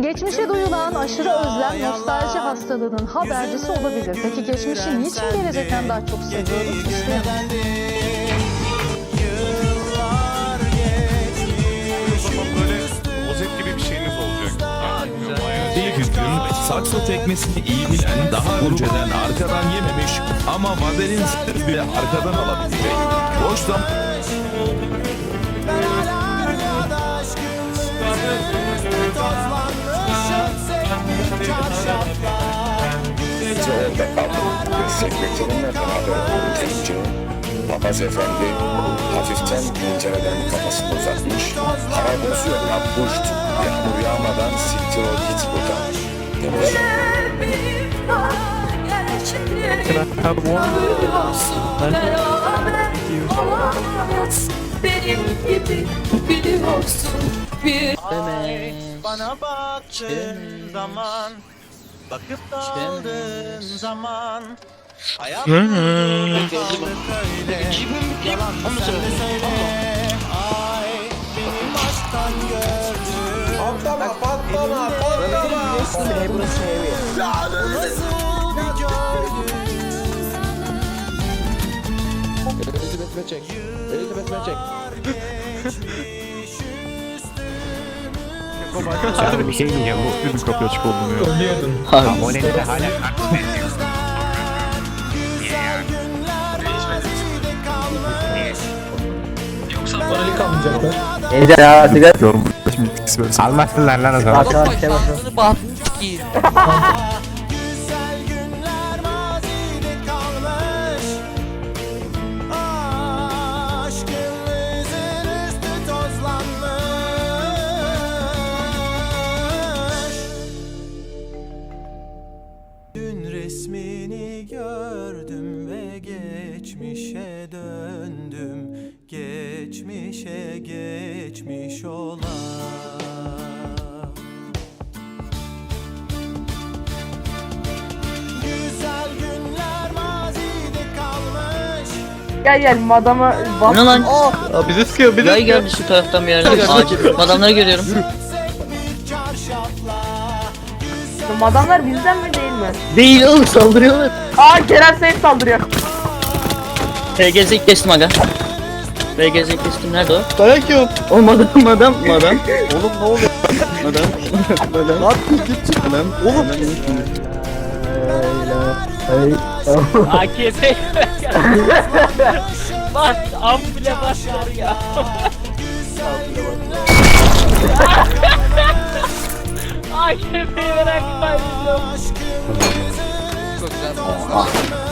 Geçmişe duyulan aşırı özlem nostalji hastalığının habercisi olabilir. Peki geçmişi niçin gelecekten daha çok seviyoruz? İşte böyle rozet gibi bir şeyiniz olacak. Bir hüküm sakso tekmesini iyi bilen daha önceden arkadan yememiş ama vadelin sırf bile arkadan alabilecek. Boş zaman kaldım. Sekreterinden haber olunca Papaz efendi hafiften pencereden kafasını uzatmış. Hava bozuyor yapmışt. Yağmur yağmadan siktir ol git buradan demiş. Benim gibi biliyorsun bir Bana baktığın zaman Bakıp daldığın zaman Hayat mı sen de söyle Ay benim aşktan gördüm Patlama patlama patlama Nasıl bir şey diyeceğim mutluyum kapı açık olduğunu ya. Abonelere hala Ece ya sigara. Almazsınlar lan o zaman. Güzel günler mazide kalmış Aşkın izin üstü tozlanmış Dün resmini ve geçmişe döndüm Geçmişe geçmiş olan Güzel günler mazide kalmış Gel gel madama bak. Ne lan? bizi sıkıyor Gel geldi şu taraftan bir yerden. Acil. Adamları görüyorum. Çarşafla Madamlar bizden mi değil mi? Değil oğlum saldırıyorlar. Aa Kerem Seyit saldırıyor. PGZ'yi kestim aga. PGZ'yi kestim nerede o? Dayak yok. Oğlum adam adam adam. Oğlum ne oluyor? Adam. Adam. Lan git çık. Lan oğlum. AKP. bas ampule bas ya. AKP'yi bırak kaybediyorum. Üstü tozlanmış